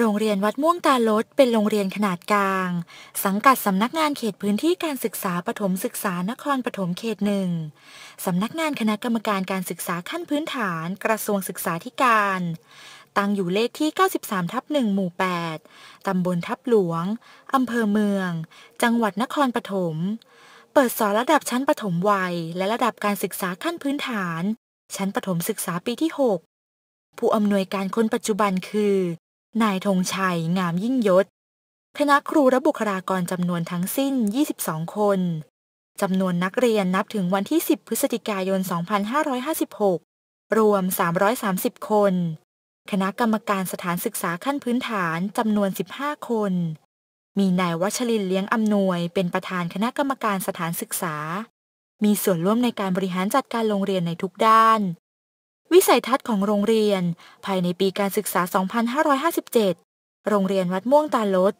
โรงเรียนวัดม่วงตาลดเป็นโรงเรียนขนาดกลาง สังกัดสำนักงานเขตพื้นที่การศึกษาปฐมศึกษานครปฐมเขตหนึ่งสำนักงานคณะกรรมการการศึกษาขั้นพื้นฐาน กระทรวงศึกษาธิการ ตั้งอยู่เลขที่ 93 ทับ1หมู่ 8 ตำบลทับหลวง อำเภอเมือง จังหวัดนครปฐม เปิดสอนระดับชั้นปฐมวัย และระดับการศึกษาขั้นพื้นฐาน ชั้นปฐมศึกษาปีที่ 6 ผู้อำนวยการคนปัจจุบันคือ นายธงชัย งามยิ่งยศ คณะครูและบุคลากรจำนวนทั้งสิ้น 22 คนจำนวนนักเรียนนับถึงวันที่ 10 พฤศจิกายน 2556 รวม 330 คน คณะกรรมการสถานศึกษาขั้นพื้นฐานจำนวน 15 คน มีนายวัชรินเลี้ยงอำนวย เป็นประธานคณะกรรมการสถานศึกษา มีส่วนร่วมในการบริหารจัดการโรงเรียนในทุกด้าน วิสัยทัศน์ของโรงเรียน ภายในปีการศึกษา 2557 โรงเรียนวัดม่วงตาลด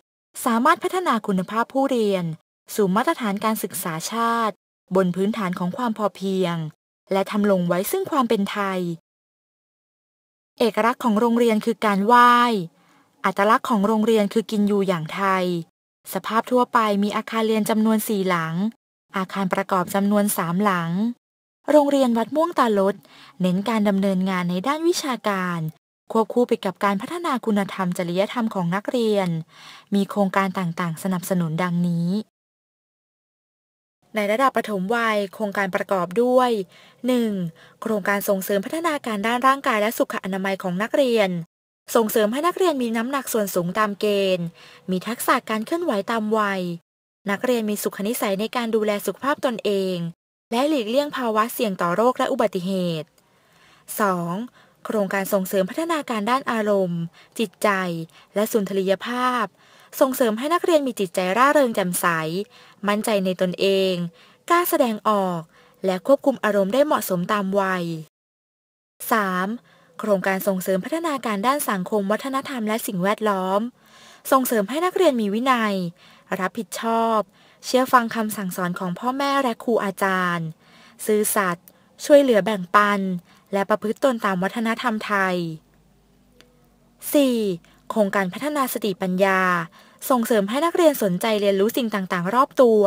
สามารถพัฒนาคุณภาพผู้เรียน สู่มาตรฐานการศึกษาชาติ บนพื้นฐานของความพอเพียง และทำลงไว้ซึ่งความเป็นไทย เอกลักษณ์ของโรงเรียนคือการไหว้ อัตลักษณ์ของโรงเรียนคือกินอยู่อย่างไทย สภาพทั่วไปมีอาคารเรียนจำนวนสี่หลัง อาคารประกอบจำนวนสามหลัง โรงเรียนวัดม่วงตาลด เน้นการดำเนินงานในด้านวิชาการ ควบคู่ไปกับการพัฒนาคุณธรรมจริยธรรมของนักเรียน มีโครงการต่างๆ สนับสนุนดังนี้ ในระดับประถมวัย โครงการประกอบด้วย 1. โครงการส่งเสริมพัฒนาการด้านร่างกายและสุขอนามัยของนักเรียนส่งเสริมให้นักเรียนมีน้ำหนักส่วนสูงตามเกณฑ์ มีทักษะการเคลื่อนไหวตามวัย นักเรียนมีสุขนิสัยในการดูแลสุขภาพตนเอง และหลีกเลี่ยงภาวะเสี่ยงต่อโรคและอุบัติเหตุ 2. โครงการส่งเสริมพัฒนาการด้านอารมณ์ จิตใจ และสุนทรียภาพ ส่งเสริมให้นักเรียนมีจิตใจร่าเริงแจ่มใส มั่นใจในตนเองกล้าแสดงออก และควบคุมอารมณ์ได้เหมาะสมตามวัย 3. โครงการส่งเสริมพัฒนาการด้านสังคมวัฒนธรรมและสิ่งแวดล้อม ส่งเสริมให้นักเรียนมีวินัย รับผิดชอบ เชื่อฟังคำสั่งสอนของพ่อแม่และครูอาจารย์ ซื่อสัตย์ช่วยเหลือแบ่งปัน และประพฤติตนตามวัฒนธรรมไทย 4. โครงการพัฒนาสติปัญญา ส่งเสริมให้นักเรียนสนใจเรียนรู้สิ่งต่างๆ รอบตัว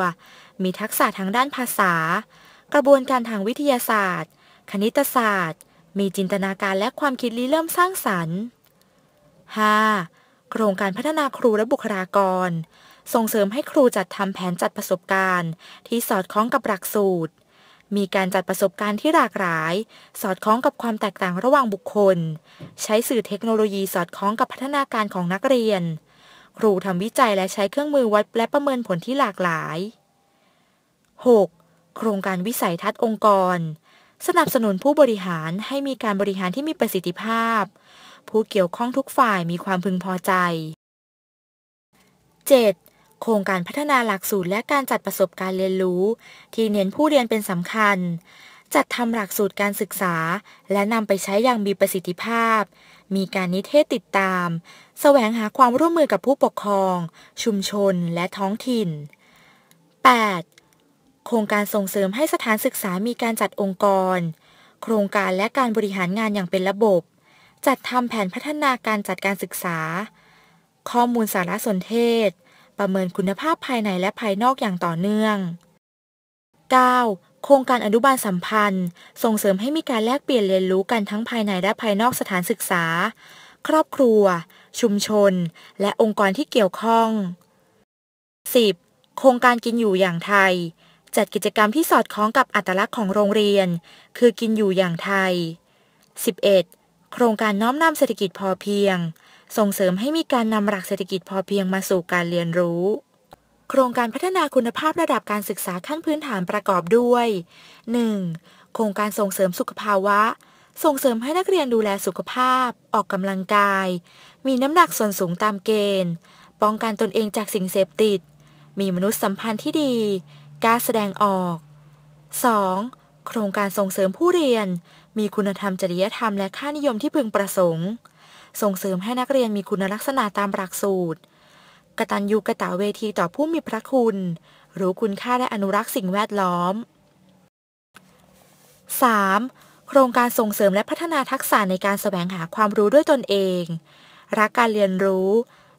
มีทักษะทางด้านภาษา กระบวนการทางวิทยาศาสตร์ คณิตศาสตร์ มีจินตนาการและความคิดริเริ่มสร้างสรรค์ 5. โครงการพัฒนาครูและบุคลากร ส่งเสริมให้ครูจัดทำแผนจัดประสบการณ์ ที่สอดคล้องกับหลักสูตร มีการจัดประสบการณ์ที่หลากหลาย สอดคล้องกับความแตกต่างระหว่างบุคคล ใช้สื่อเทคโนโลยีสอดคล้องกับพัฒนาการของนักเรียน ครูทำวิจัยและใช้เครื่องมือวัดและประเมินผลที่หลากหลาย 6. โครงการวิสัยทัศน์องค์กร สนับสนุนผู้บริหารให้มีการบริหารที่มีประสิทธิภาพ ผู้เกี่ยวข้องทุกฝ่ายมีความพึงพอใจ 7. โครงการพัฒนาหลักสูตรและการจัดประสบการณ์เรียนรู้ ที่เน้นผู้เรียนเป็นสำคัญ จัดทำหลักสูตรการศึกษา และนำไปใช้อย่างมีประสิทธิภาพ มีการนิเทศติดตาม แสวงหาความร่วมมือกับผู้ปกครอง ชุมชนและท้องถิ่น 8. โครงการส่งเสริมให้สถานศึกษามีการจัดองค์กร โครงการและการบริหารงานอย่างเป็นระบบ จัดทำแผนพัฒนาการจัดการศึกษา ข้อมูลสารสนเทศ ประเมินคุณภาพภายในและภายนอกอย่างต่อเนื่อง 9. โครงการอนุบาลสัมพันธ์ ส่งเสริมให้มีการแลกเปลี่ยนเรียนรู้กันทั้งภายในและภายนอกสถานศึกษา ครอบครัว ชุมชน และองค์กรที่เกี่ยวข้อง 10. โครงการกินอยู่อย่างไทย จัดกิจกรรมที่สอดคล้องกับอัตลักษณ์ของโรงเรียน คือกินอยู่อย่างไทย 11. โครงการน้อมนำเศรษฐกิจพอเพียง ส่งเสริมให้มีการนำหลักเศรษฐกิจพอเพียงมาสู่การเรียนรู้ โครงการพัฒนาคุณภาพระดับการศึกษาขั้นพื้นฐานประกอบด้วย 1. โครงการส่งเสริมสุขภาวะ ส่งเสริมให้นักเรียนดูแลสุขภาพ ออกกำลังกาย มีน้ำหนักส่วนสูงตามเกณฑ์ ป้องกันตนเองจากสิ่งเสพติด มีมนุษยสัมพันธ์ที่ดีกล้าแสดงออก 2. โครงการส่งเสริมผู้เรียน มีคุณธรรมจริยธรรมและค่านิยมที่พึงประสงค์ ส่งเสริมให้นักเรียนมีคุณลักษณะตามหลักสูตร กตัญญูกะตะเวทีต่อผู้มีพระคุณ รู้คุณค่าและอนุรักษ์สิ่งแวดล้อม 3. โครงการส่งเสริมและพัฒนาทักษะในการแสวงหาความรู้ด้วยตนเอง รักการเรียนรู้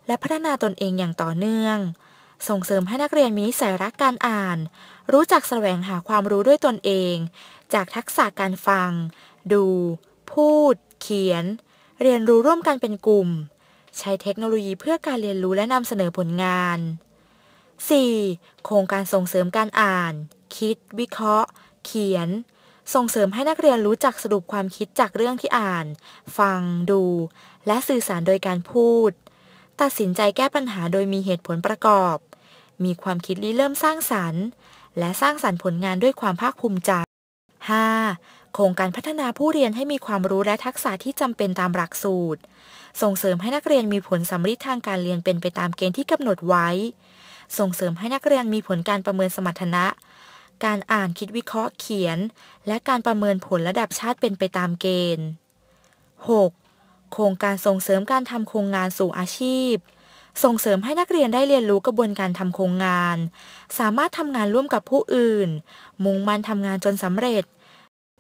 และพัฒนาตนเองอย่างต่อเนื่อง ส่งเสริมให้นักเรียนมีนิสัยรักการอ่าน รู้จักแสวงหาความรู้ด้วยตนเอง จากทักษะการฟัง ดู พูด เขียน เรียนรู้ร่วมกันเป็นกลุ่ม ใช้เทคโนโลยีเพื่อการเรียนรู้และนำเสนอผลงาน 4. โครงการส่งเสริมการอ่าน คิด วิเคราะห์ เขียน ส่งเสริมให้นักเรียนรู้จักสรุปความคิดจากเรื่องที่อ่าน ฟัง ดู และสื่อสารโดยการพูด ตัดสินใจแก้ปัญหาโดยมีเหตุผลประกอบ มีความคิดริเริ่มสร้างสรรค์ และสร้างสรรค์ผลงานด้วยความภาคภูมิใจ 5. โครงการพัฒนาผู้เรียนให้มีความรู้และทักษะที่จำเป็นตามหลักสูตร ส่งเสริมให้นักเรียนมีผลสำเร็จทางการเรียนเป็นไปตามเกณฑ์ที่กำหนดไว้ ส่งเสริมให้นักเรียนมีผลการประเมินสมรรถนะ การอ่านคิดวิเคราะห์เขียน และการประเมินผลระดับชาติเป็นไปตามเกณฑ์ 6. โครงการส่งเสริมการทำโครงงานสู่อาชีพส่งเสริมให้นักเรียนได้เรียนรู้กระบวนการทำโครงงาน สามารถทำงานร่วมกับผู้อื่น มุ่งมั่นทำงานจนสำเร็จ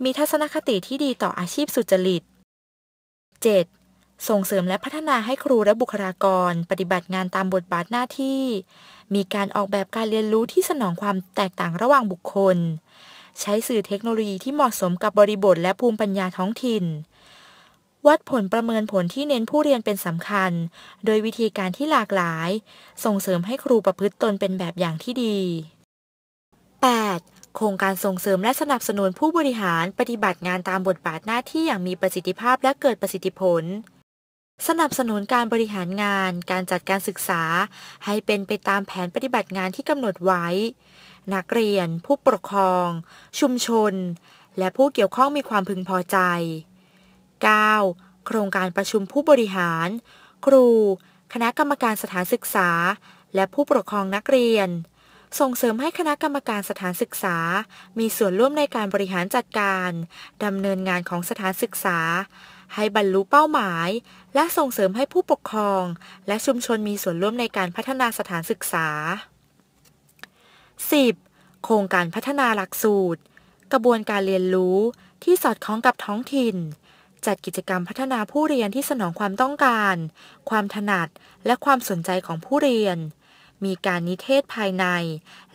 มีทัศนคติที่ดีต่ออาชีพสุจริต 7. ส่งเสริมและพัฒนาให้ครูและบุคลากร ปฏิบัติงานตามบทบาทหน้าที่ มีการออกแบบการเรียนรู้ที่สนองความแตกต่างระหว่างบุคคล ใช้สื่อเทคโนโลยีที่เหมาะสมกับบริบทและภูมิปัญญาท้องถิ่น วัดผลประเมินผลที่เน้นผู้เรียนเป็นสำคัญ โดยวิธีการที่หลากหลาย ส่งเสริมให้ครูประพฤติตนเป็นแบบอย่างที่ดี 8. โครงการส่งเสริมและสนับสนุนผู้บริหารปฏิบัติงานตามบทบาทหน้าที่อย่างมีประสิทธิภาพและเกิดประสิทธิผล สนับสนุนการบริหารงาน การจัดการศึกษา ให้เป็นไปตามแผนปฏิบัติงานที่กำหนดไว้ นักเรียน ผู้ปกครอง ชุมชน และผู้เกี่ยวข้องมีความพึงพอใจ 9. โครงการประชุมผู้บริหาร ครู คณะกรรมการสถานศึกษา และผู้ปกครองนักเรียน ส่งเสริมให้คณะกรรมการสถานศึกษา มีส่วนร่วมในการบริหารจัดการดำเนินงานของสถานศึกษา ให้บรรลุเป้าหมาย และส่งเสริมให้ผู้ปกครอง และชุมชนมีส่วนร่วมในการพัฒนาสถานศึกษา 10. โครงการพัฒนาหลักสูตร กระบวนการเรียนรู้ที่สอดคล้องกับท้องถิ่น จัดกิจกรรมพัฒนาผู้เรียนที่สนองความต้องการ ความถนัด และความสนใจของผู้เรียน มีการนิเทศภายใน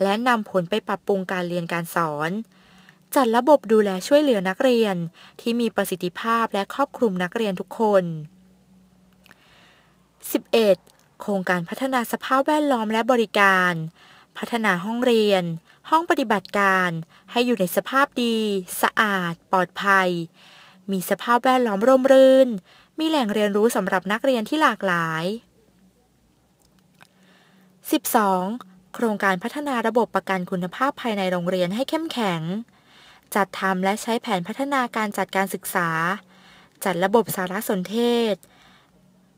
และนำผลไปปรับปรุงการเรียนการสอน จัดระบบดูแลช่วยเหลือนักเรียนที่มีประสิทธิภาพและครอบคลุมนักเรียนทุกคน 11. โครงการพัฒนาสภาพแวดล้อมและบริการ พัฒนาห้องเรียน ห้องปฏิบัติการ ให้อยู่ในสภาพดี สะอาด ปลอดภัย มีสภาพแวดล้อมร่มรื่น มีแหล่งเรียนรู้สำหรับนักเรียนที่หลากหลาย 12. โครงการพัฒนาระบบประกันคุณภาพภายในโรงเรียนให้เข้มแข็ง จัดทำและใช้แผนพัฒนาการจัดการศึกษา จัดระบบสารสนเทศ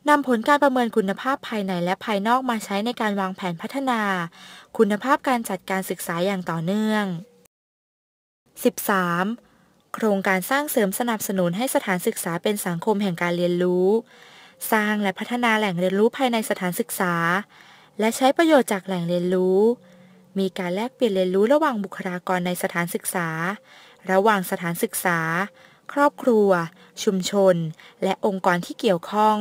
นำผลการประเมินคุณภาพภายในและภายนอกมาใช้ในการวางแผนพัฒนา คุณภาพการจัดการศึกษาอย่างต่อเนื่อง 13. โครงการสร้างเสริมสนับสนุนให้สถานศึกษาเป็นสังคมแห่งการเรียนรู้ สร้างและพัฒนาแหล่งเรียนรู้ภายในสถานศึกษา และใช้ประโยชน์จากแหล่งเรียนรู้ มีการแลกเปลี่ยนเรียนรู้ระหว่างบุคลากรในสถานศึกษา ระหว่างสถานศึกษา ครอบครัว ชุมชน และองค์กรที่เกี่ยวข้อง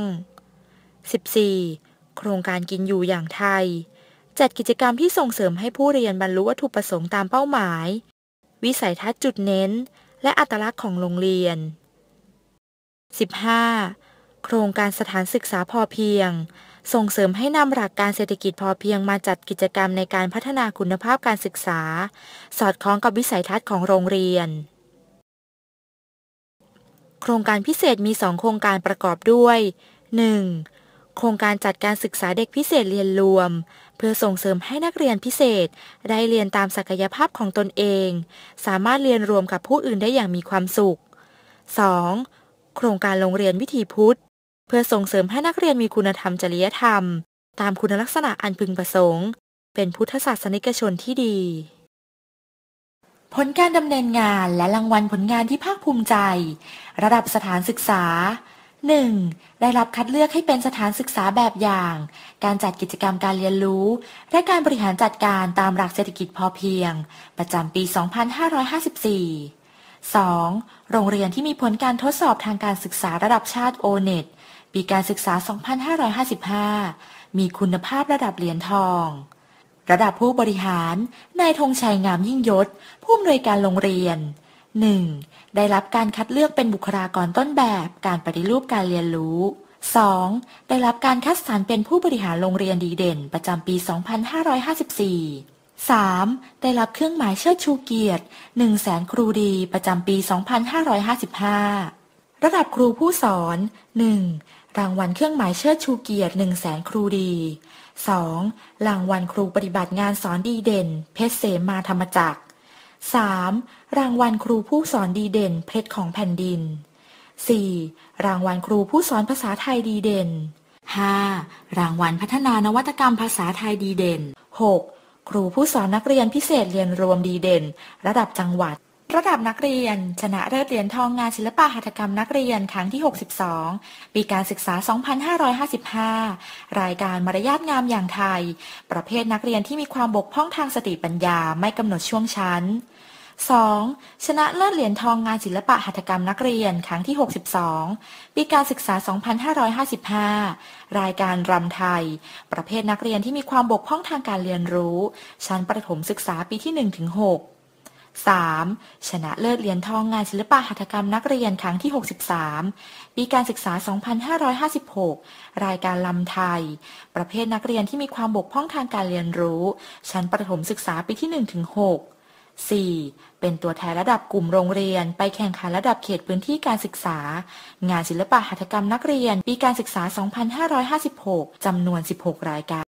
14. โครงการกินอยู่อย่างไทย จัดกิจกรรมที่ส่งเสริมให้ผู้เรียนบรรลุวัตถุประสงค์ตามเป้าหมาย วิสัยทัศน์จุดเน้น และอัตลักษณ์ของโรงเรียน 15. โครงการสถานศึกษาพอเพียง ส่งเสริมให้นำหลักการเศรษฐกิจพอเพียงมาจัดกิจกรรมในการพัฒนาคุณภาพการศึกษา สอดคล้องกับวิสัยทัศน์ของโรงเรียน โครงการพิเศษมี 2 โครงการประกอบด้วย 1. โครงการจัดการศึกษาเด็กพิเศษเรียนรวม เพื่อส่งเสริมให้นักเรียนพิเศษ ได้เรียนตามศักยภาพของตนเอง สามารถเรียนรวมกับผู้อื่นได้อย่างมีความสุข 2. โครงการโรงเรียนวิถีพุทธ เพื่อส่งเสริมให้นักเรียนมีคุณธรรมจริยธรรม ตามคุณลักษณะอันพึงประสงค์ เป็นพุทธศาสนิกชนที่ดี ผลการดำเนินงานและรางวัลผลงานที่ภาคภูมิใจ ระดับสถานศึกษา 1. ได้รับคัดเลือกให้เป็นสถานศึกษาแบบอย่าง การจัดกิจกรรมการเรียนรู้ และการบริหารจัดการตามหลักเศรษฐกิจพอเพียง ประจำปี 2554 2. โรงเรียนที่มีผลการทดสอบทางการศึกษาระดับชาติ o n e t ปีการศึกษา 2555 มีคุณภาพระดับเหรียญทอง ระดับผู้บริหาร นายธงชัยงามยิ่งยศ ผู้อำนวยการโรงเรียน 1. ได้รับการคัดเลือกเป็นบุคลากรต้นแบบการปฏิรูปการเรียนรู้ 2. ได้รับการคัดสรรเป็นผู้บริหารโรงเรียนดีเด่น ประจำปี 2554 3. ได้รับเครื่องหมายเชิดชูเกียรติ1 0 0 0 0แสนครูดีประจำปี 2555 ระดับครูผู้สอน 1. รางวัลเครื่องหมายเชิดชูเกียรติ 1 0 0 0 0แสนครูดี 2. รางวัลครูปฏิบัติงานสอนดีเด่น เพชรเสมาธรรมจักร 3. รางวัลครูผู้สอนดีเด่น เพชรของแผ่นดิน 4. รางวัลครูผู้สอนภาษาไทยดีเด่น 5. รางวัลพัฒนานวัตกรรมภาษาไทยดีเด่น 6. ครูผู้สอนนักเรียนพิเศษเรียนรวมดีเด่น ระดับจังหวัด ระดับนักเรียน ชนะเลิศเหรียญทองงานศิลปะหัตถกรรมนักเรียนครั้งที่ 62 ปีการศึกษา 2555 รายการมารยาทงามอย่างไทย ประเภทนักเรียนที่มีความบกพร่องทางสติปัญญาไม่กำหนดช่วงชั้น 2. ชนะเลิศเหรียญทองงานศิลปะหัตถกรรมนักเรียนครั้งที่ 62 ปีการศึกษา 2555 รายการรำไทย ประเภทนักเรียนที่มีความบกพร่องทางการเรียนรู้ ชั้นประถมศึกษาปีที่ 1-6 3. ชนะเลิศเหรียญทองงานศิลปะหัตถกรรมนักเรียนครั้งที่ 63 ปีการศึกษา 2556 รายการลำไทย ประเภทนักเรียนที่มีความบกพร่องทางการเรียนรู้ ชั้นประถมศึกษาปีที่ 1-6 4. เป็นตัวแทนระดับกลุ่มโรงเรียน ไปแข่งขันระดับเขตพื้นที่การศึกษา งานศิลปะหัตถกรรมนักเรียน ปีการศึกษา 2556 จำนวน 16 รายการ